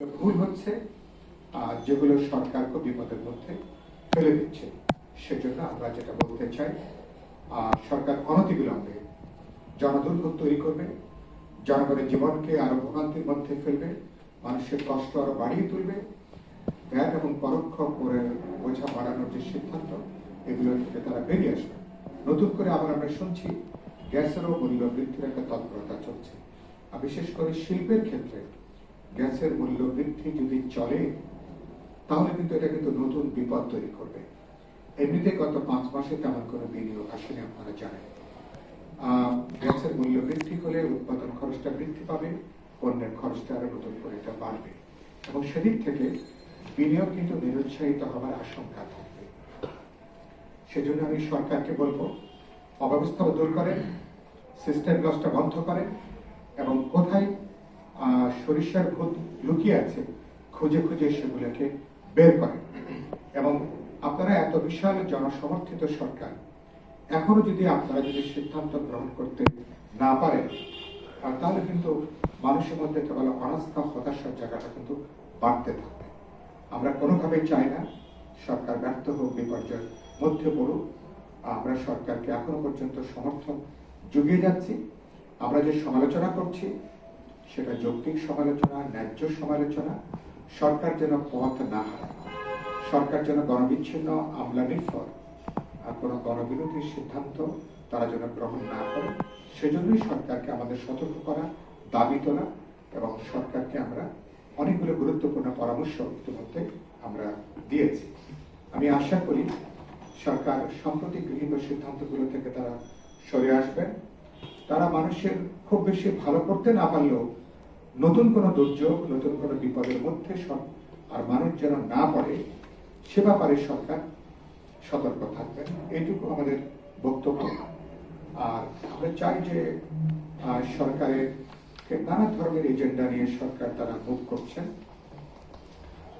ভুল হচ্ছে আর যেগুলো সরকারকে বিপদের মধ্যে ফেলে দিচ্ছে সেজন্য আমরা যেটা বলতে চাই আহ, সরকার অনতিবিলম্বে জনদুর্ভোগ তৈরি করবে জনগণের জীবনকে আরও ভোগান্তির মধ্যে ফেলবে মানুষের কষ্ট আরও বাড়িয়ে তুলবে। ভ্যাট এবং পরোক্ষ করে বোঝা বাড়ানোর যে সিদ্ধান্ত এগুলো থেকে তারা বেরিয়ে আসবে। নতুন করে আবার আমরা শুনছি গ্যাসেরও মূল্য বৃদ্ধির একটা তৎপরতা চলছে। আর বিশেষ করে শিল্পের ক্ষেত্রে গ্যাসের মূল্য বৃদ্ধি যদি চলে, তাহলে কিন্তু এটা কিন্তু নতুন বিপদ তৈরি করবে। এমনিতে গত পাঁচ মাসে তেমন কোনো বিনিয়োগ আসেনি, আপনারা জানেন। গ্যাসের মূল্য বৃদ্ধি হলে উৎপাদন খরচটা বৃদ্ধি পাবে, পণ্যের খরচটা আরও নতুন করে এটা বাড়বে। এবং সেদিক থেকে বিনিয়োগ কিন্তু নিরুৎসাহিত হওয়ার আশঙ্কা থাকবে। সেজন্য আমি সরকারকে বলব অব্যবস্থা দূর করেন সিস্টেম লসটা বন্ধ করেন, এবং কোথায় সরিষার ভূত লুকিয়ে আছে, খুঁজে খুঁজে সেগুলোকে বের করে। এবং আপনারা এত বিশাল জনসমর্থিত সরকার, এখনও যদি আপনারা যদি সিদ্ধান্ত গ্রহণ করতে না পারেন তাহলে কিন্তু মানুষের মধ্যে কেবল অনাস্থা, হতাশার জায়গাটা কিন্তু বাড়তে থাকবে। আমরা কোনোভাবেই চাই না সরকার ব্যর্থ হোক, বিপর্যয়ের মধ্যে পড়ুক। আমরা সরকারকে এখনও পর্যন্ত সমর্থন জুগিয়ে যাচ্ছি। আমরা যে সমালোচনা করছি সেটা যৌক্তিক সমালোচনা, ন্যায্য সমালোচনা, সরকার যেন পথ না হারায়। সরকার যেন গণবিচ্ছিন্ন, আমলা নির্ভর। আর কোনো গণবিরোধী সিদ্ধান্ত তারা যেন গ্রহণ না করে, সেজন্যই সরকারকে আমাদের সতর্ক করা, দাবি তোলা এবং সরকারকে আমরা অনেকগুলো গুরুত্বপূর্ণ পরামর্শ ইতিমধ্যে আমরা দিয়েছি। আমি আশা করি সরকার সম্প্রতি গৃহীত সিদ্ধান্তগুলো থেকে তারা সরে আসবেন তারা মানুষের খুব বেশি ভালো করতে না পারলেও নতুন কোনো দুর্যোগ, নতুন কোনো বিপদের মধ্যে আর মানুষ যেন না পড়ে, সে ব্যাপারে সরকার সতর্ক থাকবেন। এইটুকু আমাদের বক্তব্য। আর আমরা চাই যে সরকারের নানা ধরনের এজেন্ডা নিয়ে সরকার তারা মুভ করছেন।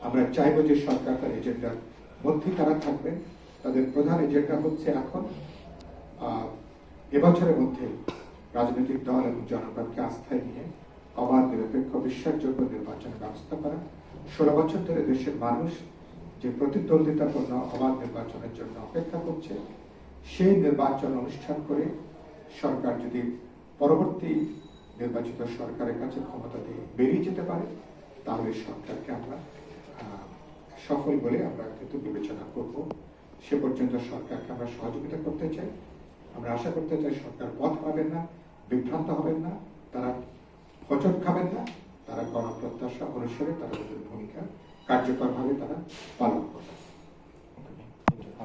আমরা চাইব যে সরকার তার এজেন্ডার মধ্যে তারা থাকবেন। তাদের প্রধান এজেন্ডা হচ্ছে এখন এবছরের মধ্যে রাজনৈতিক দল এবং জনগণকে আস্থায় নিয়ে অবাধ, নিরপেক্ষ, বিশ্বাসযোগ্য নির্বাচনের ব্যবস্থা করা। ষোলো বছর ধরে দেশের মানুষ যে প্রতিদ্বন্দ্বিতাপূর্ণ অবাধ নির্বাচনের জন্য অপেক্ষা করছে, সেই নির্বাচন অনুষ্ঠান করে সরকার যদি পরবর্তী নির্বাচিত সরকারের কাছে ক্ষমতা দিয়ে বেরিয়ে যেতে পারে, তাহলে সরকারকে আমরা সফল বলে আমরা কিন্তু বিবেচনা করব। সে পর্যন্ত সরকারকে আমরা সহযোগিতা করতে চাই। আমরা আশা করতে চাই সরকার পথ পাবেন না, বিভ্রান্ত হবেন না, তারা হচট খাবেন না, তারা গণপ্রত্যাশা অনুসারে তারা তাদের ভূমিকা কার্যকরভাবে তারা পালন করবেন।